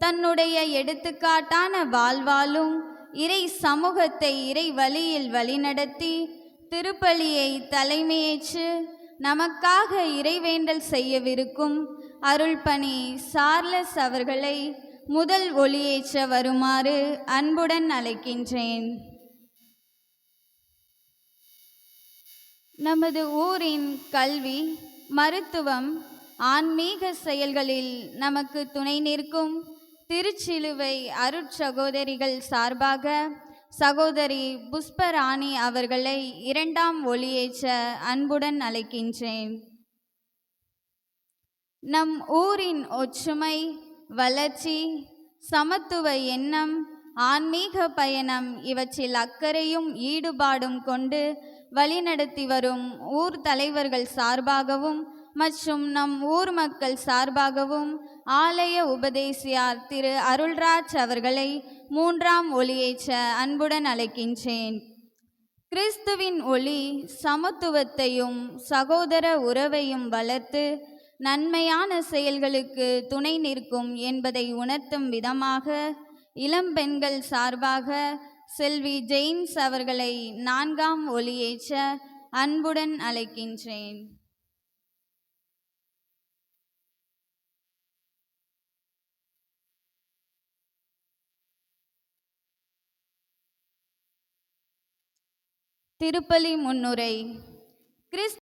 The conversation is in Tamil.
தன்னுடைய எடுத்துக்காட்டான வாழ்வாலும் இறை சமூகத்தை இறை வழியில் வழிநடத்தி திருப்பலியை தலைமையேற்று நமக்காக இறைவேண்டல் செய்யவிருக்கும் அருள்பணி சார்லஸ் அவர்களை முதல் ஒளியேற்ற வருமாறு அன்புடன் அழைக்கின்றேன். நமது ஊரின் கல்வி மருத்துவம் ஆன்மீக செயல்களில் நமக்கு துணை நிற்கும் திருச்சிலுவை அருட்சகோதரிகள் சார்பாக சகோதரி புஷ்பராணி அவர்களை இரண்டாம் ஒளியேற்ற அன்புடன் அழைக்கின்றேன். நம் ஊரின் ஒற்றுமை வளர்ச்சி சமத்துவ எண்ணம் ஆன்மீக பயணம் இவற்றில் அக்கறையும் ஈடுபாடும் கொண்டு வழிநடத்தி வரும் ஊர் தலைவர்கள் சார்பாகவும் மற்றும் நம் ஊர் மக்கள் சார்பாகவும் ஆலய உபதேசியார் திரு அருள்ராஜ் அவர்களை மூன்றாம் ஒளியேற்ற அன்புடன் அழைக்கின்றேன். கிறிஸ்துவின் ஒளி சமத்துவத்தையும் சகோதர உறவையும் வளர்த்து நன்மையான செயல்களுக்கு துணை நிற்கும் என்பதை உணர்த்தும் விதமாக இளம்பெண்கள் சார்பாக செல்வி ஜெயின்ஸ் அவர்களை நான்காம் ஒளியேற்ற அன்புடன் அழைக்கின்றேன். திருப்பலி முன்னுரை. கிறிஸ்